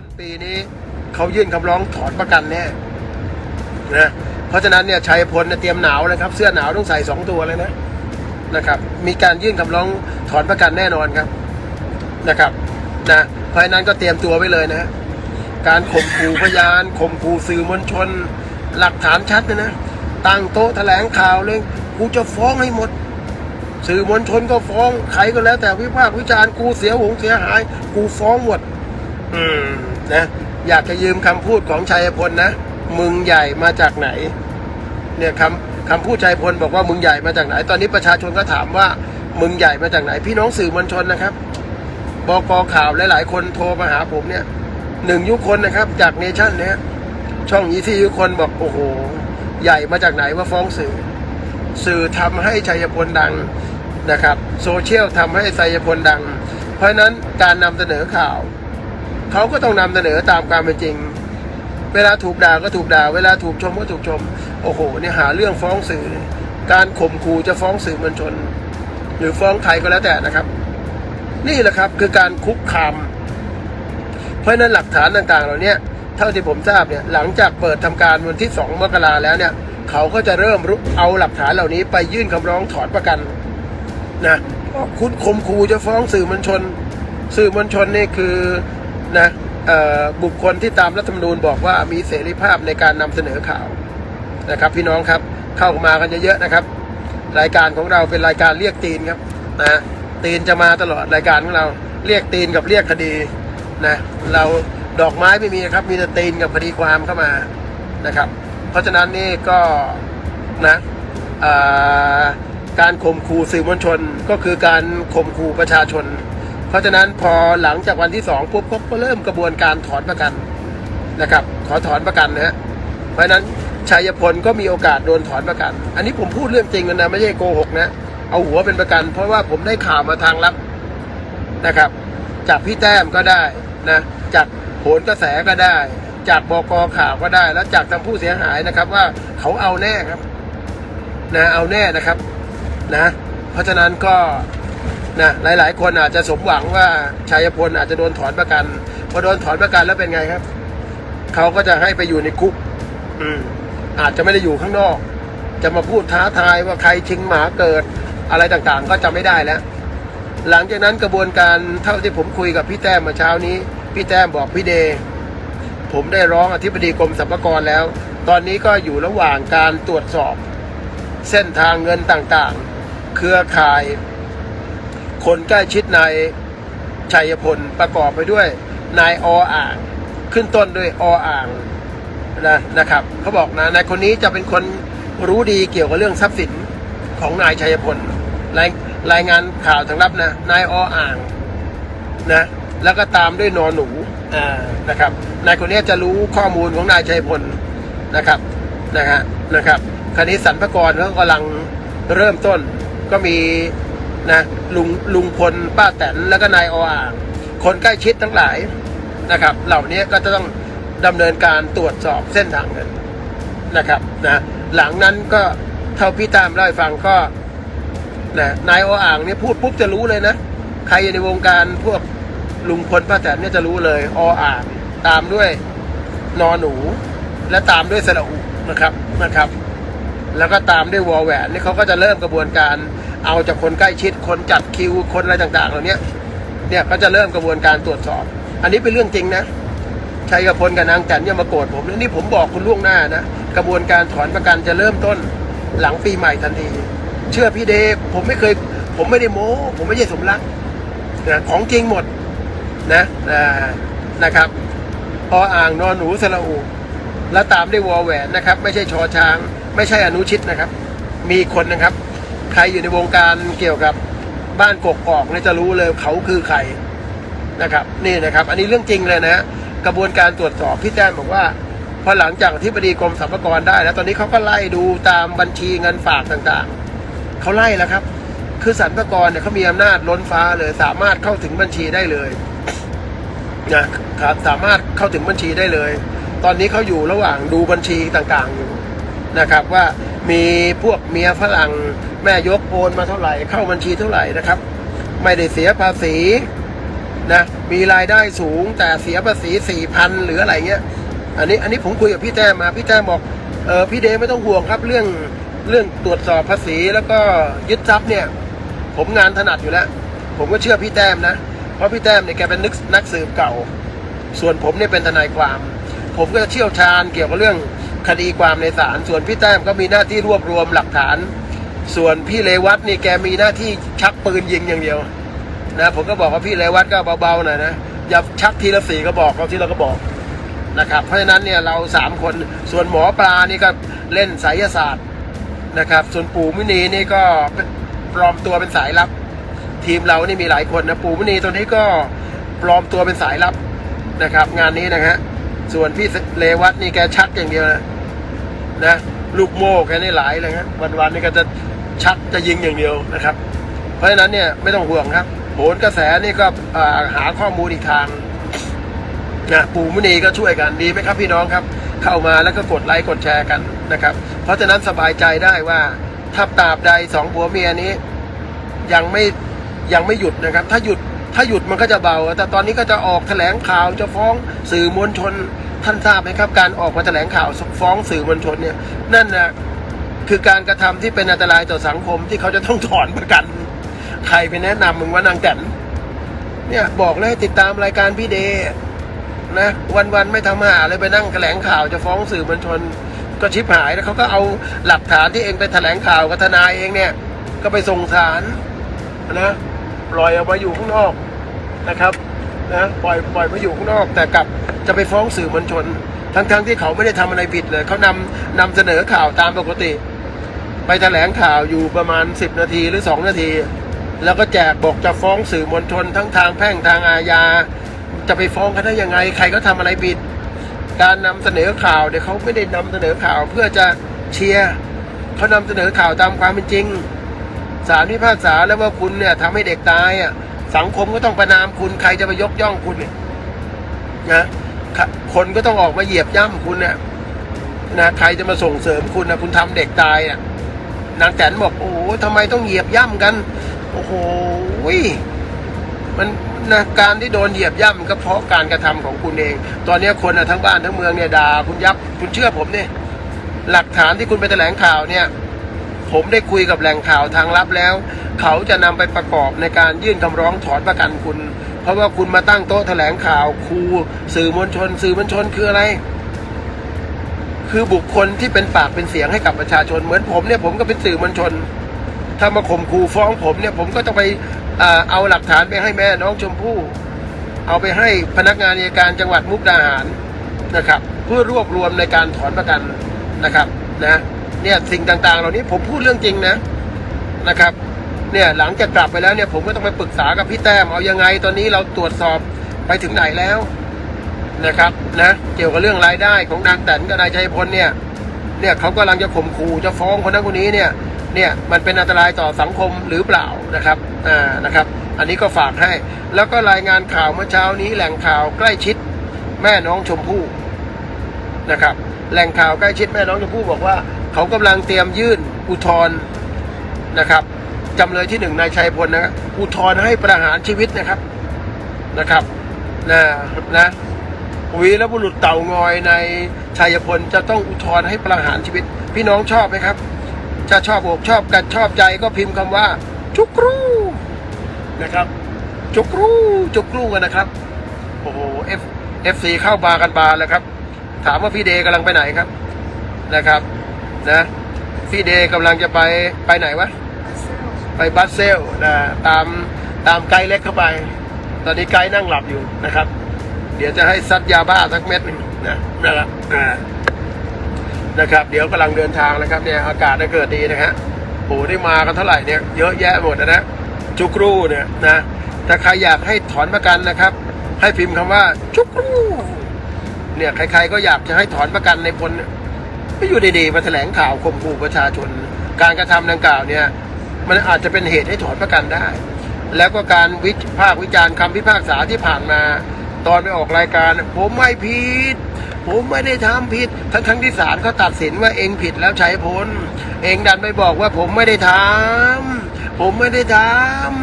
ต้นปีนี้เขายื่นคำร้องถอนประกันแน่นะเพราะฉะนั้นเนี่ยชัยพลเนี่ยเตรียมหนาวนะครับ เสื้อหนาวต้องใส่สองตัวเลยนะนะครับ มีการยื่นคำร้องถอนประกันแน่นอนครับนะครับนะเพราะฉะนั้นก็เตรียมตัวไว้เลยนะการข่มขู่พยานข่มขู่สื่อมวลชน หลักฐานชัดนะนะตั้งโต๊ะแถลงข่าวเลยกูจะฟ้องให้หมด สื่อมวลชนก็ฟ้องใครก็แล้วแต่วิพากษ์วิจารณ์กูเสียหงเสียหาย กูฟ้องหมด อืมนะอยากจะยืมคำพูดของชัยพลนะมึงใหญ่มาจากไหน เนี่ยคำคำพูดชัยพลบอกว่ามึงใหญ่มาจากไหน ตอนนี้ประชาชนก็ถามว่ามึงใหญ่มาจากไหน พี่น้องสื่อมวลชนนะครับบกข่าวหลาย ๆ คนโทรมาหาผมเนี่ยหนึ่งยุคนนะครับ จากเนชั่นเนี่ยช่องยีที่ยุคนบอกโอ้โห ใหญ่มาจากไหนว่าฟ้องสื่อ สื่อทำให้ชัยพลดังนะครับ โซเชียลทำให้ชัยพลดัง เพราะฉะนั้นการนำเสนอข่าว เขาก็ต้องนำเสนอตามความเป็นจริง เวลาถูกด่าก็ถูกด่า เวลาถูกชมก็ถูกชม โอ้โหเนี่ยหาเรื่องฟ้องสื่อ การข่มขู่จะฟ้องสื่อมวลชน หรือฟ้องใครก็แล้วแต่นะครับ นี่แหละครับคือการคุกคาม เพราะนั้นหลักฐานต่างๆ เหล่านี้เท่าที่ผมทราบเนี่ยหลังจากเปิดทำการวันที่ 2 มกราแล้วเนี่ยเขาก็จะเริ่มรุเอาหลักฐานเหล่านี้ไปยื่นคำร้องถอนประกันนะเพราะคุณข่มขู่จะฟ้องสื่อมวลชน สื่อมวลชนนี่คือ นะบุคคลที่ตามรัฐธรรมนูญบอกว่ามีเสรีภาพในการนำเสนอข่าวนะครับ พี่น้องครับเข้ามากันเยอะๆนะครับ รายการของเราเป็นรายการเรียกตีนครับนะตีนจะมาตลอดรายการของเราเรียกตีนกับเรียกคดีนะเราดอกไม้ไม่มีนะครับมีแต่ตีนกับคดีความเข้ามานะครับ เพราะฉะนั้นนี่ก็นะการข่มขู่สื่อมวลชนก็คือการข่มขู่ประชาชน เพราะฉะนั้นพอหลังจากวันที่สองปุ๊บก็เริ่มกระบวนการถอนประกันนะครับ ขอถอนประกันนะฮะเพราะฉะนั้นชัยพลก็มีโอกาสโดนถอนประกัน อันนี้ผมพูดเรื่องจริงนะไม่ใช่โกหกนะเอาหัวเป็นประกัน เพราะว่าผมได้ข่าวมาทางลับนะครับ จากพี่แต้มก็ได้นะจากโหนกระแสก็ได้ จากบกข่าวก็ได้ แล้วจากทางผู้เสียหายนะครับ ว่าเขาเอาแน่ครับนะเอาแน่นะครับนะ เพราะฉะนั้นก็ นะหลาย ๆ คนอาจจะสมหวังว่าชัยพลอาจจะโดนถอนประกันพอโดนถอนประกันแล้วเป็นไงครับเขาก็จะให้ไปอยู่ในคุก อืมอาจจะไม่ได้อยู่ข้างนอก จะมาพูดท้าทายว่าใครชิงหมาเกิดอะไรต่างๆ ก็จะไม่ได้แล้ว หลังจากนั้นกระบวนการเท่าที่ผมคุยกับพี่แต้มเมื่อเช้านี้ พี่แต้มบอกพี่เดย์ผมได้ร้องอธิบดีกรมสรรพากรแล้ว ตอนนี้ก็อยู่ระหว่างการตรวจสอบ เส้นทางเงินต่างๆ เครือข่าย คนใกล้ชิดนายชัยพลประกอบไปด้วย นายออ่าง ขึ้นต้นด้วยออ่างนะนะครับเขาบอกนะนายคนนี้จะเป็นคนรู้ดีเกี่ยวกับเรื่องทรัพย์สินของนายชัยพลรายรายงานข่าวทางลับนะนายออ่างนะแล้วก็ตามด้วยนอหนูอ่านะครับนายคนนี้จะรู้ข้อมูลของนายชัยพลนะครับนะฮะนะครับคณิตสรรพากรเขากำลังเริ่มต้นก็มี นะลุงลุงพลป้าแตนแล้วก็นายออ่างคนใกล้ชิดทั้งหลายนะครับ เหล่านี้ก็จะต้องดำเนินการตรวจสอบเส้นทางเงินนะครับนะหลังนั้นก็เท่าพี่ตามเล่าให้ฟังก็นะนายออ่างเนี่ยพูดปุ๊บจะรู้เลยนะ ใครอยู่ในวงการพวกลุงพลป้าแตนเนี่ยจะรู้เลยออ่างตามด้วยนอหนู และตามด้วยสระอุนะครับนะครับ แล้วก็ตามด้วยวอลแหวนนี่เขาก็จะเริ่มกระบวนการ เอาจากคนใกล้ชิดคนจัดคิวคนอะไรต่าง ๆ เหล่านี้เนี่ยก็จะเริ่มกระบวนการตรวจสอบ อันนี้เป็นเรื่องจริงนะชัยกับพลกับนางแตนย่ามาโกรธผมนี่ผมบอกคุณล่วงหน้านะกระบวนการถอนประกันจะเริ่มต้นหลังปีใหม่ทันที เชื่อพี่เดชผมไม่เคย ผมไม่ได้โม้ ผมไม่ใช่สมรักนะของจริงหมดนะอ่านะครับออ่างนอนหนูสระอุแล้วตามด้วยวอแหวนนะครับ ไม่ใช่ชอช้าง ไม่ใช่อนุชิตนะครับ มีคนนะครับ ใครอยู่ในวงการเกี่ยวกับบ้านกกอกเนี่ยจะรู้เลยเขาคือใครนะครับนี่นะครับ อันนี้เรื่องจริงเลยนะกระบวนการตรวจสอบพี่แต้มบอกว่าพอหลังจากที่บดีกรมสรรพากรได้ แล้วตอนนี้เขาก็ไล่ดูตามบัญชีเงินฝากต่างๆเขาไล่แล้วครับ คือสรรพากรเนี่ยเขามีอำนาจล้นฟ้าเลย สามารถเข้าถึงบัญชีได้เลยนะครับสามารถเข้าถึงบัญชีได้เลย ตอนนี้เขาอยู่ระหว่างดูบัญชีต่างๆอยู่ นะครับว่ามีพวกเมียฝรั่งแม่ยกโอนมาเท่าไหร่เข้าบัญชีเท่าไหร่นะครับ ไม่ได้เสียภาษีนะมีรายได้สูงแต่เสียภาษีสี่พันหรืออะไรเงี้ย อันนี้อันนี้ผมคุยกับพี่แต้มมาพี่แต้มบอกเออพี่เดไม่ต้องห่วงครับเรื่องเรื่องตรวจสอบภาษีแล้วก็ยึดทรัพย์เนี่ย ผมงานถนัดอยู่แล้ว ผมก็เชื่อพี่แต้มนะ เพราะพี่แต้มเนี่ยแกเป็นนักนักสืบเก่า ส่วนผมเนี่ยเป็นทนายความ ผมก็จะเชี่ยวชาญเกี่ยวกับเรื่อง คดีความในศาลส่วนพี่แต้มก็มีหน้าที่รวบรวมหลักฐาน ส่วนพี่เลวัตนี่แกมีหน้าที่ชักปืนยิงอย่างเดียวนะผมก็บอกว่าพี่เลวัตก็เบาๆหน่อยนะอย่าชักทีละสี่ก็บอกเขาทีละก็บอกนะครับเพราะฉะนั้นเนี่ยเราสามคนส่วนหมอปลานี่ก็เล่นไสยศาสตร์นะครับ ส่วนปู่มุนีนี่ก็ปลอมตัวเป็นสายลับ ทีมเรานี่มีหลายคนนะปู่มุนีตัวนี้ก็ปลอมตัวเป็นสายลับนะครับ งานนี้นะฮะ ส่วนพี่เลวัตนี่แกชักอย่างเดียวนะนะลูกโม่แกนี่หลายเลยฮะวันๆนี่ก็จะชักจะยิงอย่างเดียวนะครับ เพราะฉะนั้นเนี่ยไม่ต้องห่วงครับโหนกระแสนี่ก็หาข้อมูลอีกทางนะปู่มุนีก็ช่วยกันดีไหมครับพี่น้องครับ เข้ามาแล้วก็กดไลค์กดแชร์กันนะครับ เพราะฉะนั้นสบายใจได้ว่าถ้าตราบใดสองผัวเมียนี้ ยังไม่ยังไม่หยุดนะครับ ถ้าหยุด ถ้าหยุดมันก็จะเบา แต่ตอนนี้ก็จะออกแถลงข่าวจะฟ้องสื่อมวลชนท่านทราบไหมครับ การออกมาแถลงข่าวฟ้องสื่อมวลชนเนี่ยนั่นนะคือการกระทำที่เป็นอันตรายต่อสังคมที่เขาจะต้องถอนประกัน ใครไปแนะนำมึงว่านางแตนเนี่ยบอกเลยติดตามรายการพี่เดย์นะวันๆไม่ทำหาเลยไปนั่งแถลงข่าวจะฟ้องสื่อมวลชนก็ชิบหายแล้วเขาก็เอาหลักฐานที่เองไปแถลงข่าวกับทนายเองเนี่ย ก็ไปส่งศาลนะ ปล่อยออกมาอยู่ข้างนอกนะครับนะปล่อยปล่อยมาอยู่ข้างนอก แต่กลับจะไปฟ้องสื่อมวลชน ทั้งๆที่เขาไม่ได้ทำอะไรผิดเลยเขานำนำเสนอข่าวตามปกติ ไปแถลงข่าวอยู่ประมาณ 10 นาทีหรือ 2 นาที แล้วก็แจกบอกจะฟ้องสื่อมวลชน ทั้งทางแพ่งทางอาญา จะไปฟ้องเขาได้ยังไง ใครก็ทำอะไรผิด การนำเสนอข่าวเนี่ยเขาไม่ได้นำเสนอข่าวเพื่อจะเชียร์เขานำเสนอข่าวตามความเป็นจริง ศาลพิพากษาแล้วว่าคุณเนี่ยทำให้เด็กตายอะสังคมก็ต้องประนามคุณใครจะไปยกย่องคุณเนี่ยนะคนก็ต้องออกมาเหยียบย่ำคุณเนี่ยนะใครจะมาส่งเสริมคุณนะคุณทำเด็กตายอะนางแตนบอกโอ้ทำไมต้องเหยียบย่ำกัน โอ้โหมันนะการที่โดนเหยียบย่ำก็เพราะการกระทำของคุณเอง ตอนนี้คนอะทั้งบ้านทั้งเมืองเนี่ยด่าคุณยับคุณเชื่อผมเนี่ยหลักฐานที่คุณไปแถลงข่าวเนี่ย ผมได้คุยกับแหล่งข่าวทางลับแล้ว เขาจะนำไปประกอบในการยื่นคำร้องถอนประกันคุณ เพราะว่าคุณมาตั้งโต๊ะแถลงข่าวครูสื่อมวลชน สื่อมวลชนคืออะไร คือบุคคลที่เป็นปากเป็นเสียงให้กับประชาชนเหมือนผมเนี่ยผมก็เป็นสื่อมวลชน ถ้ามาข่มขู่ฟ้องผมเนี่ยผมก็ต้องไปเอาหลักฐานไปให้แม่น้องชมพู่เอาไปให้พนักงานอัยการจังหวัดมุกดาหารนะครับ เพื่อรวบรวมในการถอนประกันนะครับนะ เนี่ยสิ่งต่างๆ เหล่านี้ผมพูดเรื่องจริงนะนะครับเนี่ยหลังจากกลับไปแล้วเนี่ยผมก็ต้องไปปรึกษากับพี่แต้มเอายังไงตอนนี้เราตรวจสอบไปถึงไหนแล้วนะครับนะเกี่ยวกับเรื่องรายได้ของนางแตนกับนายชัยพลเนี่ยเนี่ยเขากำลังจะข่มขู่จะฟ้องคนนั้นคนนี้เนี่ยเนี่ยมันเป็นอันตรายต่อสังคมหรือเปล่านะครับอ่านะครับ อันนี้ก็ฝากให้ แล้วก็รายงานข่าวเมื่อเช้านี้แหล่งข่าวใกล้ชิดแม่น้องชมพู่นะครับ แหล่งข่าวใกล้ชิดแม่น้องชมพู่บอกว่า เขากำลังเตรียมยื่นอุทธรณ์นะครับจำเลยที่หนึ่งนายชัยพลนะครับอุทธรณ์ให้ประหารชีวิตนะครับนะครับนะนะวีรบุรุษเต่างอยในชัยพลจะต้องอุทธรณ์ให้ประหารชีวิต พี่น้องชอบไหมครับถ้าชอบอกชอบกันชอบใจก็พิมพ์คำว่า จุกรูนะครับ จุกรูจุกรูกันนะครับโอ้โหเอฟเอฟซีเข้าบากันบาแล้วครับ ถามว่าพี่เดย์กำลังไปไหนครับนะครับ นะพี่เดย์กำลังจะไปไปไหนวะ ไปบัสเซลนะตามตามไกด์เล็กเข้าไป ตอนนี้ไกด์นั่งหลับอยู่นะครับ เดี๋ยวจะให้ซัดยาบ้าสักเม็ดหนึงนะนะครับอ่านะครับ เดี๋ยวกำลังเดินทางนะครับเนี่ยอากาศได้เกิดดีนะฮะโอ้ได้มากันเท่าไหร่เนี่ยเยอะแยะหมดนะนะจุกรูเนี่ยนะถ้าใครอยากให้ถอนประกันนะครับ ให้พิมพ์คำว่าจุกรูเนี่ยใครๆก็อยากจะให้ถอนประกันในพลเนี่ย ไม่อยู่ดีๆมาแถลงข่าวข่มขู่ประชาชน การกระทำดังกล่าวเนี่ยมันอาจจะเป็นเหตุให้ถอนประกันได้ แล้วก็การวิพากษ์วิจารณ์คำพิพากษาที่ผ่านมา ตอนไปออกรายการ ผมไม่ผิด ผมไม่ได้ทำผิด ทั้งทั้งที่ศาลเขาตัดสินว่าเองผิดแล้วใช้พ้น เองดันไปบอกว่าผมไม่ได้ทำผมไม่ได้ทำ